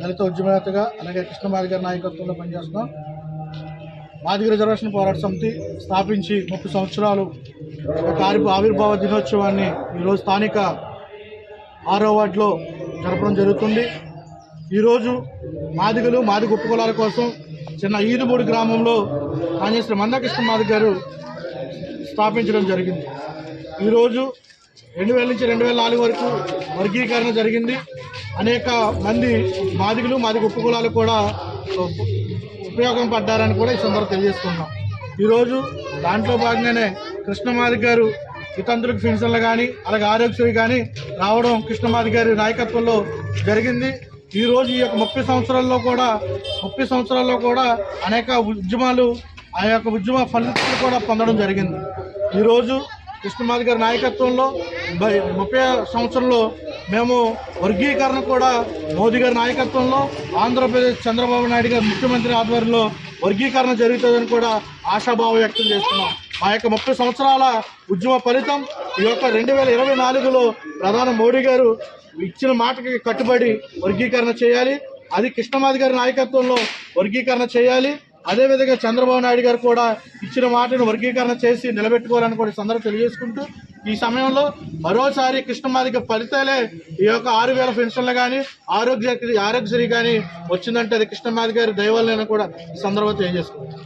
దళిత ఉద్యమవేత్తగా అలాగే కృష్ణమాది గారి నాయకత్వంలో పనిచేస్తున్నాం. మాదిగ రిజర్వేషన్ పోరాట సమితి స్థాపించి ముప్పై సంవత్సరాలు కార్పు ఆవిర్భావ దినోత్సవాన్ని ఈరోజు స్థానిక ఆరో వార్డులో జరపడం జరుగుతుంది. ఈరోజు మాదిగలు మాదిగ ఉపకులాల కోసం చిన్న ఈదుబూడి గ్రామంలో పనిచేసిన మందకృష్ణ మాదిగ గారు స్థాపించడం జరిగింది. ఈరోజు రెండు వేల నుంచి రెండు వేల నాలుగు వరకు వర్గీకరణ జరిగింది. అనేక మంది మాదిగలు మాదిగ ఉపకులాలు కూడా ఉపయోగం పడ్డారని కూడా ఈ సందర్భంగా తెలియజేసుకున్నాం ఈరోజు దాంట్లో భాగంగానే కృష్ణమాది గారు వితంతులకు పెన్షన్లు కానీ అలాగే ఆరోగ్యశ్రీ కానీ రావడం కృష్ణమాది గారి నాయకత్వంలో జరిగింది. ఈరోజు ఈ యొక్క ముప్పై సంవత్సరాల్లో కూడా ముప్పై సంవత్సరాల్లో కూడా అనేక ఉద్యమాలు ఆ యొక్క ఉద్యమ ఫలితాలు కూడా పొందడం జరిగింది. ఈరోజు కృష్ణమాధి గారి నాయకత్వంలో బై- ముప్పై సంవత్సరంలో మేము వర్గీకరణ కూడా మోదీ గారి నాయకత్వంలో ఆంధ్రప్రదేశ్ చంద్రబాబు నాయుడు గారి ముఖ్యమంత్రి ఆధ్వర్యంలో వర్గీకరణ జరుగుతుందని కూడా ఆశాభావం వ్యక్తం చేస్తున్నాం. మా యొక్క ముప్పై సంవత్సరాల ఉద్యమ ఫలితం ఈ యొక్క రెండు వేల ఇరవై నాలుగులో ప్రధాని మోడీ గారు ఇచ్చిన మాటకి కట్టుబడి వర్గీకరణ చేయాలి. అది కృష్ణమాధి గారి నాయకత్వంలో వర్గీకరణ చేయాలి. అదేవిధంగా చంద్రబాబు నాయుడు గారు కూడా ఇచ్చిన మాటను వర్గీకరణ చేసి నిలబెట్టుకోవాలని కూడా సందర్భం తెలియజేసుకుంటూ ఈ సమయంలో మరోసారి కృష్ణమాదిక ఫలితాలే ఈ యొక్క ఆరు వేల పెన్షన్లు కానీ ఆరోగ్య ఆరోగ్యశ్రీ కానీ వచ్చిందంటే అది కృష్ణమాది గారి దయవల్లనే కూడా సందర్భం తెలియజేసుకుంటాం